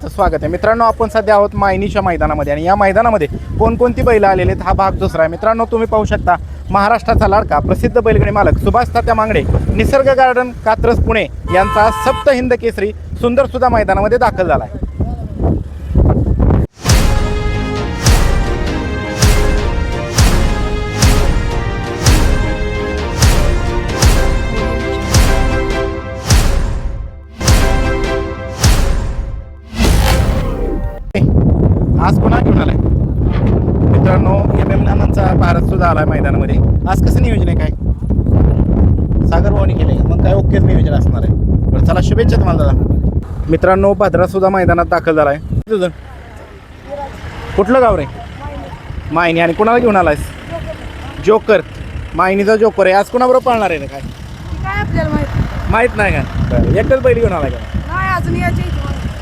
स्वागत आहे. मित्रांनो आपण सध्या आहोत मायनीच्या मैदानामध्ये आणि या मैदानामध्ये कोणकोणती बैल आलेले आहेत हा भाग दुसरा आहे. मित्रांनो तुम्ही पाहू शकता महाराष्ट्राचा लाडका प्रसिद्ध बैलगाडी मालक सुभाष तात्या मांगडे निसर्ग गार्डन कात्रस पुणे यांचा सप्त हिंद केसरी सुंदरसुद्धा मैदानामध्ये दाखल झाला आहे. आज पुन्हा घेऊन आलाय. मित्रांनो एम एम नानांचा भारत सुद्धा आलाय मैदानामध्ये. आज कसं नियोजन आहे काय? सागर भाऊनी केले मग काय ओकेच नियोजन असणार आहे? बरं चला शुभेच्छा तुम्हाला दादा. मित्रांनो भद्रा सुद्धा मैदानात दाखल झालाय. तुझं? कुठलं गाव रे? मायनी. आणि कुणाला घेऊन आलायस? जोकर. मायनीचा जोकर आहे. आज कुणाबरोबर पाळणार आहे ना काय? माहिती माहीत नाही का? एकच बैल घेऊन आलाय का.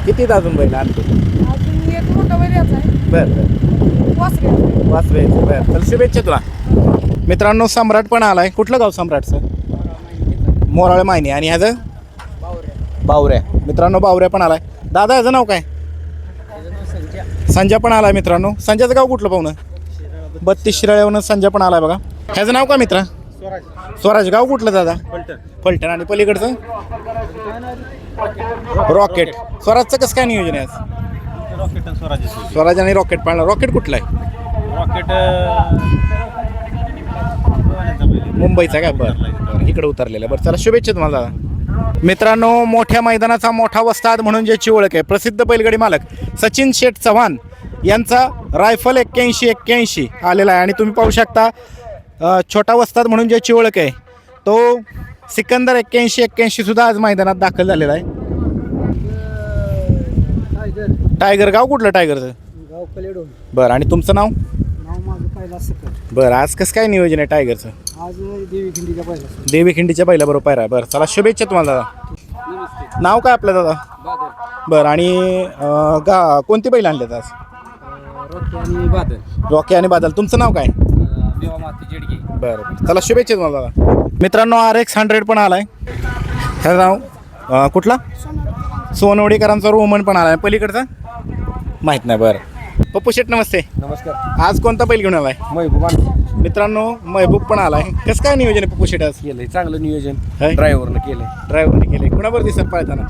किती अजून बैल आणतो एक मोठा बैल याचा आहे. बरं बरं. वास घ्यायचा वाचवायचं बरं. चल शुभेच्छा तुला. मित्रांनो सम्राट पण आलाय. कुठलं गाव सम्राटचं मोराळे मायनी. आणि ह्याचं? बावऱ्या. मित्रांनो बावऱ्या पण आलाय. दादा ह्याचं नाव काय? संजय पण आलाय मित्रांनो. संजयचं गाव कुठलं पाहुणं बत्तीस शिराळ्यावरून संजय पण आलाय बघा. ह्याचं नाव काय मित्रा? स्वराज. गाव कुठलं दादा? फलटण. आणि पलीकडचं? रॉकेट. स्वराजचं कसं काय नियोजन आहे आज? रॉकेट स्वराज्य स्वराज आणि रॉकेट पाळणार रॉकेट कुठलं आहे? रॉकेट मुंबईचा का? बरं. इकडे उतरलेलं. बरं चला शुभेच्छा तुम्हाला. मित्रांनो मोठ्या मैदानाचा मोठा वस्ताद म्हणून ज्याची ओळख आहे प्रसिद्ध बैलगाडी मालक सचिन शेठ चव्हाण यांचा रायफल एक्क्याऐंशी एक्क्याऐंशी आलेला आहे. आणि तुम्ही पाहू शकता अ, छोटा वस्ताद म्हणून ज्याची ओळख आहे तो सिकंदर एक्क्याऐंशी एक्क्याऐंशी सुद्धा आज मैदानात दाखल झालेला आहे. टायगर गाव कुठलं टायगरचं गाव कलेडोन. बरं आणि तुमचं नाव? नाव माझं पहिला सकट. बरं आज कसं काय नियोजन आहे टायगरचं? आज देवी खिंडीचा पहिला देवी खिंडीच्या बैलाबरोबर पायरा बरं चला शुभेच्छा तुम्हाला दादा. नाव काय आपलं दादा? बरं आणि अं, गा कोणती बैल आणलेत आज? रॉकी आणि बादल. रॉकी आणि बादल. तुमचं नाव काय? देवा माती जेडगी. बरं बरं. चला शुभेच्छा तुम्हाला दादा. मित्रांनो आर एक्स हंड्रेड पण आलाय. ह्याचं नाव अं, कुठला? सोनवडीकरांचा. रोमन पण आलाय. पलीकडचा? माहीत नाही बरं. पप्पू शेट नमस्ते. नमस्कार. आज कोणता बैल घेऊन आलाय? महबूब मित्रांनो महबूब पण आलाय. कसं काय नियोजन आहे पप्पू शेट आज? केलंय चांगलं नियोजन. हाय? ड्रायव्हरनं केलंय. ड्रायव्हरने केले कुणाबरोबर दिसत पाळताना?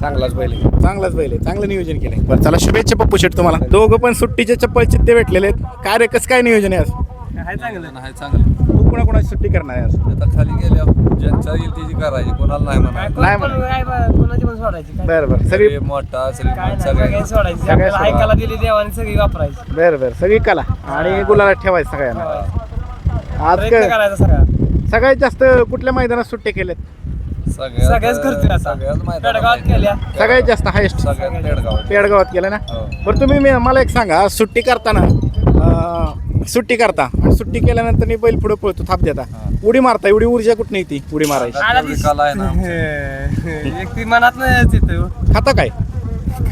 चांगलाच बैल चांगलाच बैल आहे. चांगलं नियोजन केलंय. बरं चला शुभेच्छा पप्पू शेट तुम्हाला. दोघं पण सुट्टीचे चप्पल चित्ते भेटलेले आहेत. काय रे कसं काय नियोजन आहे आज? आहे चांगलं. कुणाकुणाची सुट्टी करणार आहे आज आता खाली गेल्या ज्यांचा येईल त्याची करायची कोणाला नाही म्हणा नाही म्हणा कोणाची पण सोडायची बरं बरं. सगळी सगळे मोठा सगळ्यांनी सगळे सोडायची. सगळ्या आपल्याला. ऐकायला दिली देवाने सगळी वापरायची. बरं बरं. सगळी कला. आणि गुलाला ठेवायचं सगळ्यांना. आज क- करायचा सगळा. सगळ्यात जास्त कुठल्या मैदानात सुट्टी केल्यात? सगळ्यात सगळ्याच करतोय आता. सगळ्याच पेडगावात मैदानात केल्या. सगळ्यात जास्त हायेस्ट सगळ्यात पेडगावात. पेडगावात केलं ना? हो. बरं तुम्ही मी- मला एक सांगा सुट्टी करताना अं, सुट्टी करता. आणि सुट्टी केल्यानंतर मी बैल पुढे पळतो थाप देता उडी मारता एवढी ऊर्जा कुठं नाही ती उडी मारायची? आला ती- कला आहे ना आमची. एक ती मनात नाही खाता काय?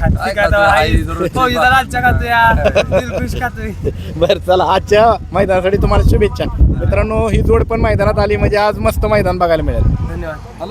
काय खातो? आई. जरूर रातच्या खातोय दिलखुश खातोय बरं चला आजच्या मैदानासाठी तुम्हाला शुभेच्छा. मित्रांनो ही जोड पण मैदानात आली म्हणजे आज मस्त मैदान बघायला मिळेल. धन्यवाद.